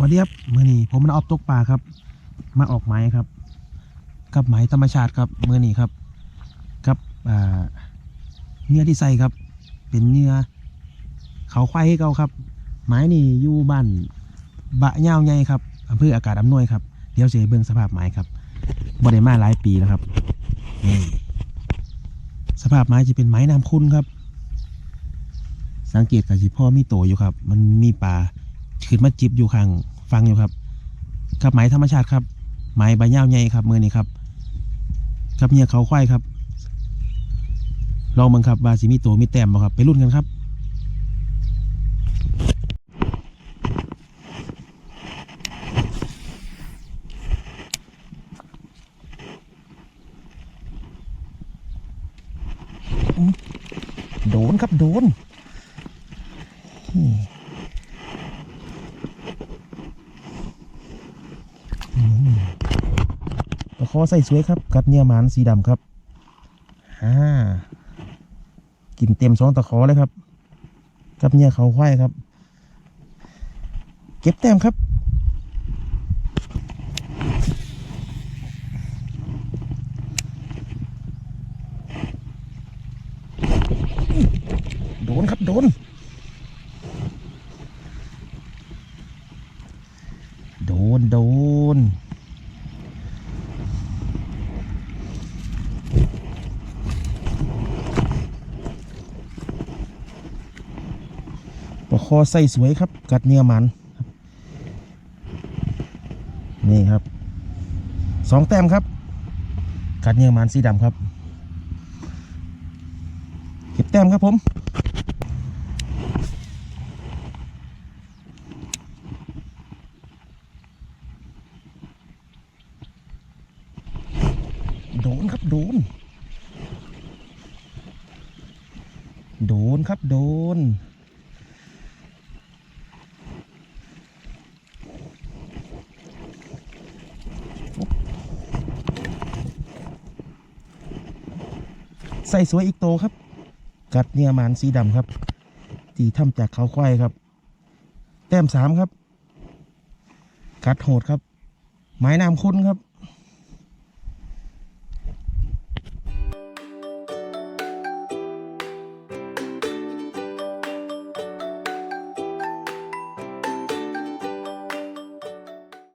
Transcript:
วัสดีครับมือนี้ผมมันออฟตกปลาครับ มาออกไม้ครับ กับไม้ธรรมชาติครับมือนี้ครับกับเนื้อที่ใส่ครับ เป็นเนื้อเขาควายให้เก่าครับ ไม้นี่อยู่บ้านบะย่าวใหญ่ครับอำเภออากาศอำนวยครับเดี๋ยวเสียเบิ่งสภาพไม้ครับบ่ได้มาหลายปีแล้วครับนี่สภาพไม้จะเป็นไม้น้ำคุณครับ สังเกตกับสิพ่อมีโตอยู่ครับ มันมีปลา ขึ้นมาจิบอยู่ข้างฟังอยู่ครับกับไม้ธรรมชาติครับ ไม้ใบยาใหญ่ครับมือนี้ครับกับเนี่ยเขาควายครับลองเบังครับว่าสิมีโตมีแต้มบ่ครับ ไปรุ่นกันครับโดนครับโดนอืมตะข อใส่สวยครับกัดเนื้อหมานสีดำครับอ่ากินเต็มสองตะขอเลยครับ กับเนื้อเขาควายครับ เก็บแต้มครับโดนครับ โดน โดน โดน ปลาคอใส่สวยครับ กัดเนื้อมันนี่ครับสองแต้มครับ กัดเนื้อมันสีดำครับเก็บแต้มครับผมโดนครับโดน โดนครับโดน ใส่สวยอีกโตครับ กัดเนื้อหมันสีดำครับตีทำจากเขาควายครับ แต้มสามครับ กัดโหดครับ ไม้น้ำคุ้นครับ